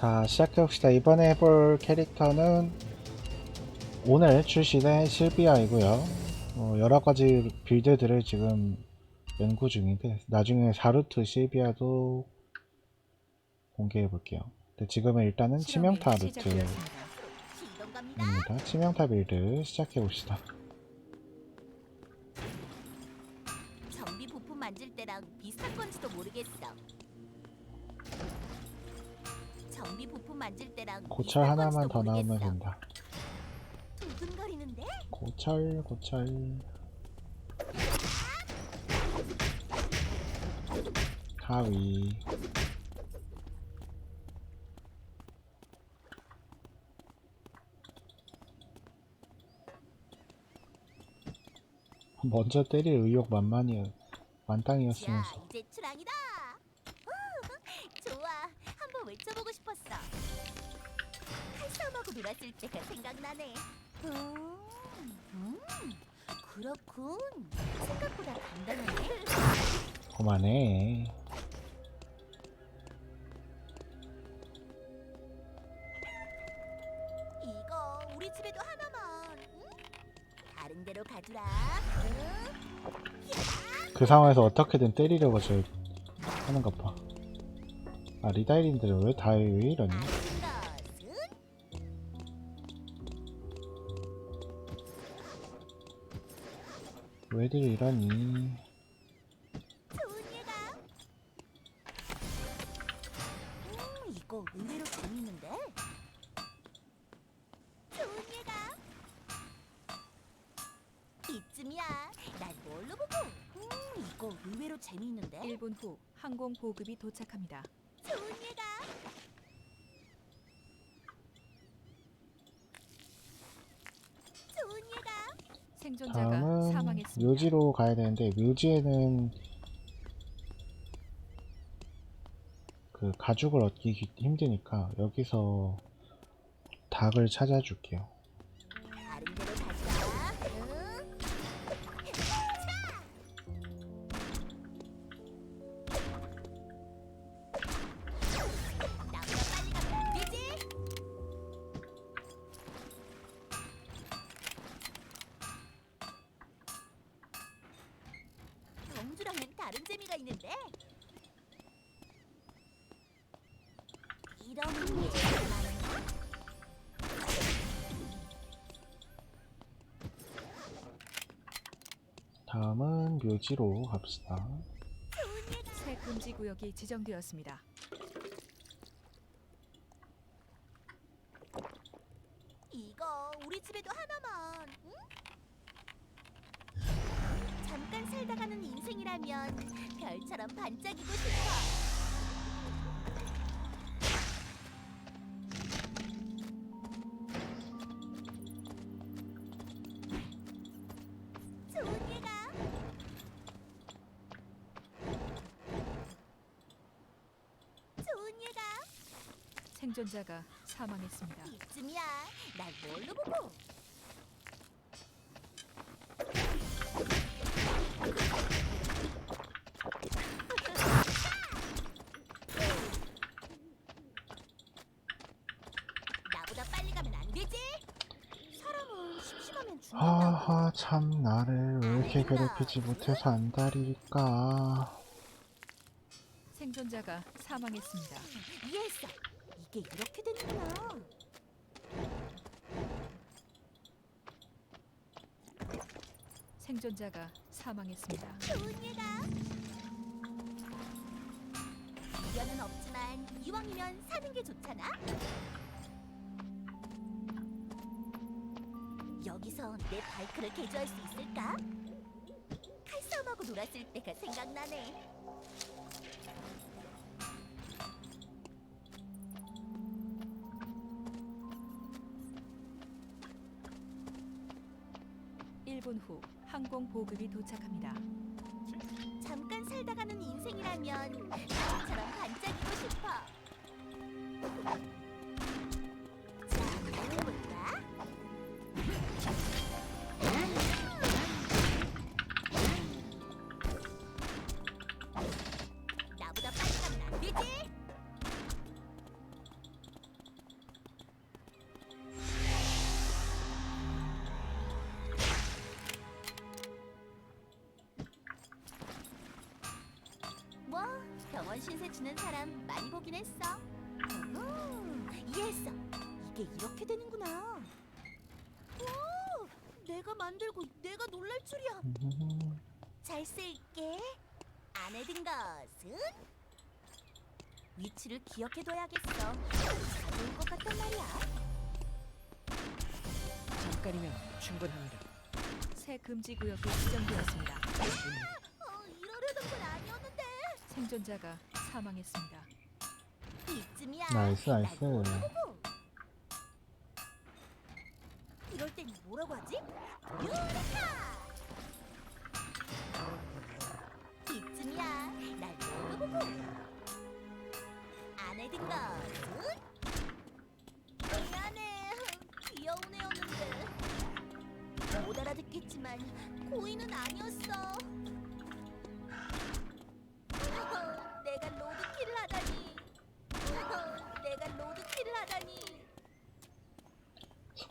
자 시작해봅시다. 이번에 해볼 캐릭터는 오늘 출시된 실비아이고요. 어, 여러가지 빌드들을 지금 연구 중인데 나중에 4루트 실비아도 공개해볼게요. 근데 지금은 일단은 치명타 루트입니다. 치명타 빌드 시작해봅시다. 정비 부품 만질 때랑 비슷한 건지도 모르겠어. 정비 부품 만질 때랑 고철 비슷한 하나만 건지도 더 나오면 모르겠어. 된다 두근거리는데? 고철 고철 가위 먼저 때릴 의욕 만만이 자, 만땅이었으면서 이제 출항이다. 칼싸움하고 놀았을 때가 생각나네. 음, 음, 그렇군. 생각보다 간단하네. 그만해 이거 우리 집에도 하나만. 응? 다른 데로 가주라. 응? 그 상황에서 어떻게든 때리려고 저 하는 것 봐 아 리다일인들 왜다 왜 이러니 아는 왜들 이러니 좋은 예가. 음, 이거 의외로 재밌는데. 좋은 예가. 이쯤이야. 날 뭘로 보고? 음, 이거 의외로 재밌는데. 1분 후 항공 보급이 도착합니다. 좋은 예가. 좋은 예가. 생존자가 다음은 사망했습니다. 묘지로 가야 되는데 묘지에는 그 가죽을 얻기 기- 힘드니까 여기서 닭을 찾아줄게요. 재미가 있는데. 이런 많은가? 다음은 묘지로 갑시다. 새 금지 구역이 지정되었습니다. 이거 우리 집에도 하나만. 응? 잠깐 살다 가는 인생이라면 별처럼 반짝이고 싶어. 좋은 예가. 좋은 예가. 생존자가 사망했습니다. 이쯤이야. 날 뭘로 보고? 하하 참 나를 왜 이렇게 괴롭히지 못해서 안달일까. 생존자가 사망했습니다. 이해했어. 이게 이렇게 되는구나. 생존자가 사망했습니다. 좋은 예가. 미련은 없지만 이왕이면 사는 게 좋잖아. 여기서 내 바이크를 개조할 수 있을까? 칼싸움하고 놀았을 때가 생각나네. 일분후 항공 보급이 도착합니다. 잠깐 살다 가는 인생이라면 별처럼 반짝이고 싶어. 아니지? 뭐 병원 신세 지는 사람 많이 보긴 했어. 오, 이해했어. 이게 이렇게 되는구나. 오, 내가 만들고 내가 놀랄 줄이야. 잘 쓸게. 안 해둔 것은 위치를 기억해둬야겠어. 가져올 것 같단 말이야. 잠깐이면 충분합니다. 새 금지 구역이 지정되었습니다. 어, 이러려던 건 아니었는데. 생존자가 사망했습니다. 이쯤이야. 나이스, 나이스. 이럴 땐 뭐라고 하지? 유레카!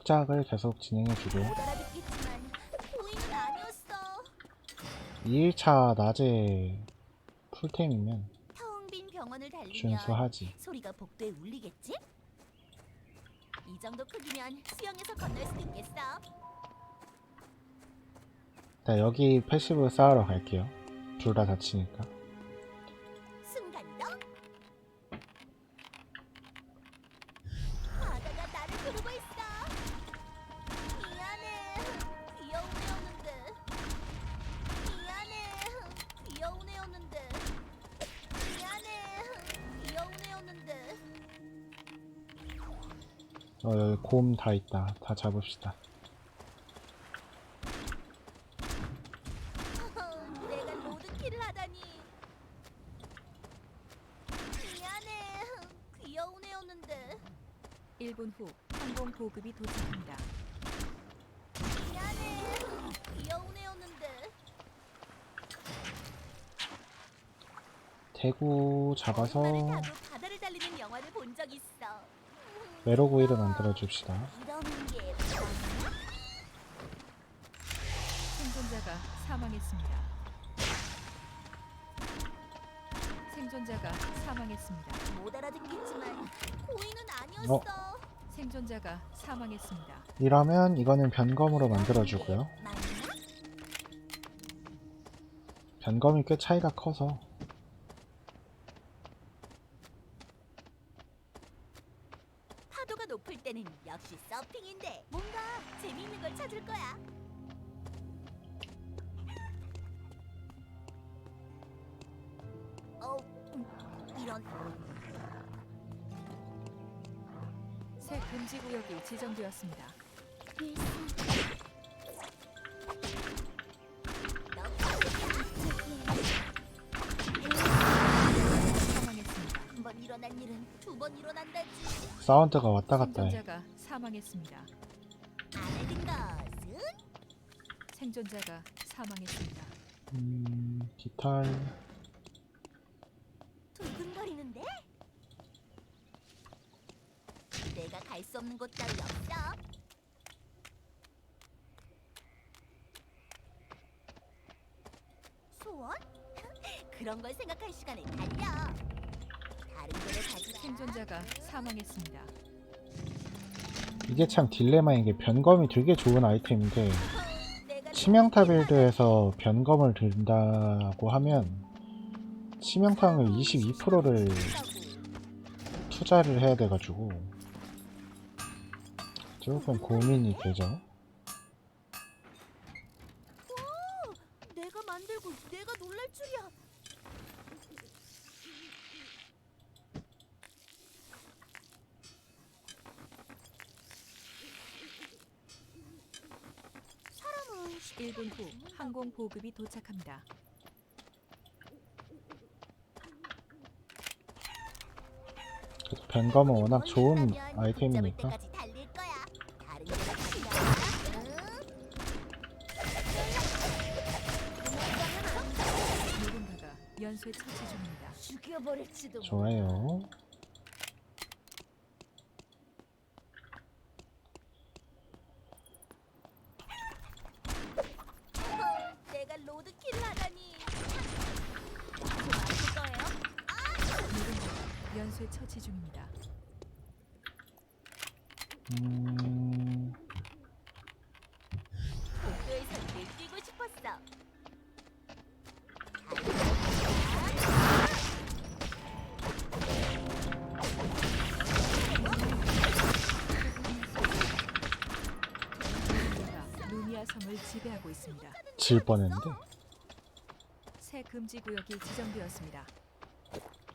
숙작을 계속 진행해주고 못 알아듣겠지만 고인은 아니었어. 2일차 낮에 풀템이면 준수하지 소리가 복도에 울리겠지? 이 정도 크기면 수영해서 건널 수도 있겠어. 자 여기 패시브 쌓으러 갈게요 둘 다 다치니까 어 여기 곰 다 있다 다 잡읍시다 내가 로드킬을 하다니. 미안해. 귀여운 애였는데. 1분 후 항공 보급이 도착합니다. 미안해. 귀여운 애였는데. 대구 잡아서 얼음말을 타고 바다를 달리는 영화를 본 적 있어. 메로구이를 만들어 줍시다? 생존자가 사망했습니다. 생존자가 사망했습니다. 못 알아듣겠지만 고인은 아니었어. 어? 생존자가 사망했습니다. 이러면 이거는 변검으로 만들어 주고요? 변검이 꽤 차이가 커서 새 금지 구역이 지정되었습니다. 사망했습니다. 한번 일어난 일은 두 번 일어난다지. 사운드가 왔다 갔다 해 생존자가 사망했습니다. 안에 든 것은 생존자가 사망했습니다. 음, 기탈 두근거리는데? 갈수 없는 곳 따위 없어. 소원? 그런 걸 생각할 시간을 달려. 다른 데로 가지 마. 생존자가 사망했습니다. 이게 참 딜레마인 게 변검이 되게 좋은 아이템인데 내가 치명타 빌드에서 변검을 든다고 하면 치명타를 22%를 투자를 해야 돼가지고 조금 고민이 되죠. 오, 내가 만들고 내가 놀랄 줄이야. 사람은 1분 후 항공 보급이 도착합니다. 변검은 워낙 뭘 좋은 아이템이니까 연쇄 처치 중입니다. 죽여버릴지도 좋아요. 내가 로드킬을 하다니. 좀 아플 거예요? 아! 곳에 처치 중입니다. 음, 지배하고 있습니다. 질 뻔했는데 새 금지 구역이 지정되었습니다.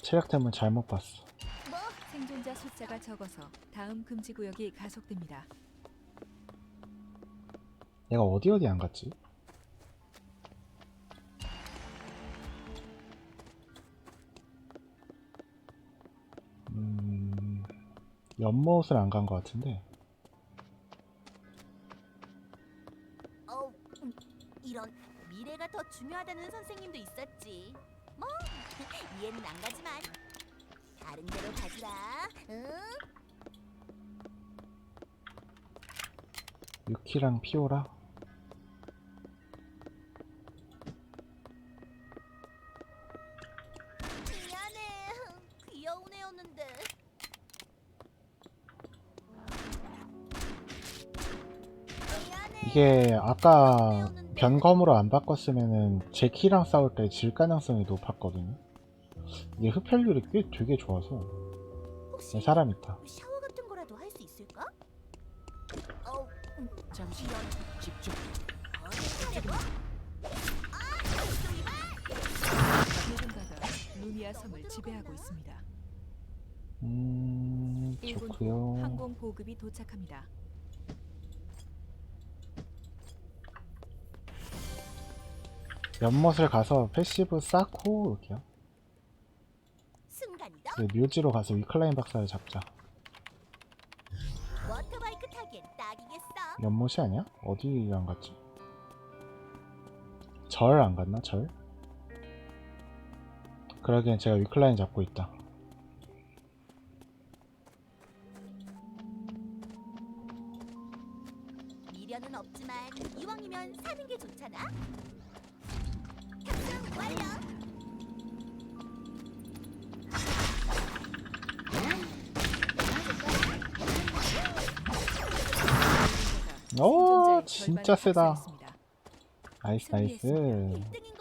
체력템은 잘못 봤어. 뭐 생존자 숫자가 적어서 다음 금지 구역이 가속됩니다. 얘가 어디 어디 안 갔지? 음, 연못을 안 간 것 같은데 더 중요하다는 선생님도 있었지. 뭐 이해는 안 가지만 다른 데로 가주라. 응? 유키랑 피오라 미안해. 귀여운 애였는데. 미안해. 이게 아까 변검으로 안 바꿨으면은 제 키랑 싸울 때 질 가능성이 높았거든요. 이게 흡혈률이 꽤 되게 좋아서 혹시 네, 사람 있다. 샤워 같은 거라도 할 수 있을까? 어, 음, 잠시 집중. 어디 하려고? 누군가가 루미아 섬을 지배하고 있습니다. 음 1분 후 좋고요. 항공 보급이 도착합니다. 연못을 가서 패시브 쌓고. 순간이동. 이제 묘지로 가서 위클라인 박사를 잡자. 연못이 아니야? 어디 안 갔지? 절 안 갔나? 절? 그러기엔 제가 위클라인 잡고 있다. 오, 진짜 세다. 나이스, 나이스. 승리했습니다. 1등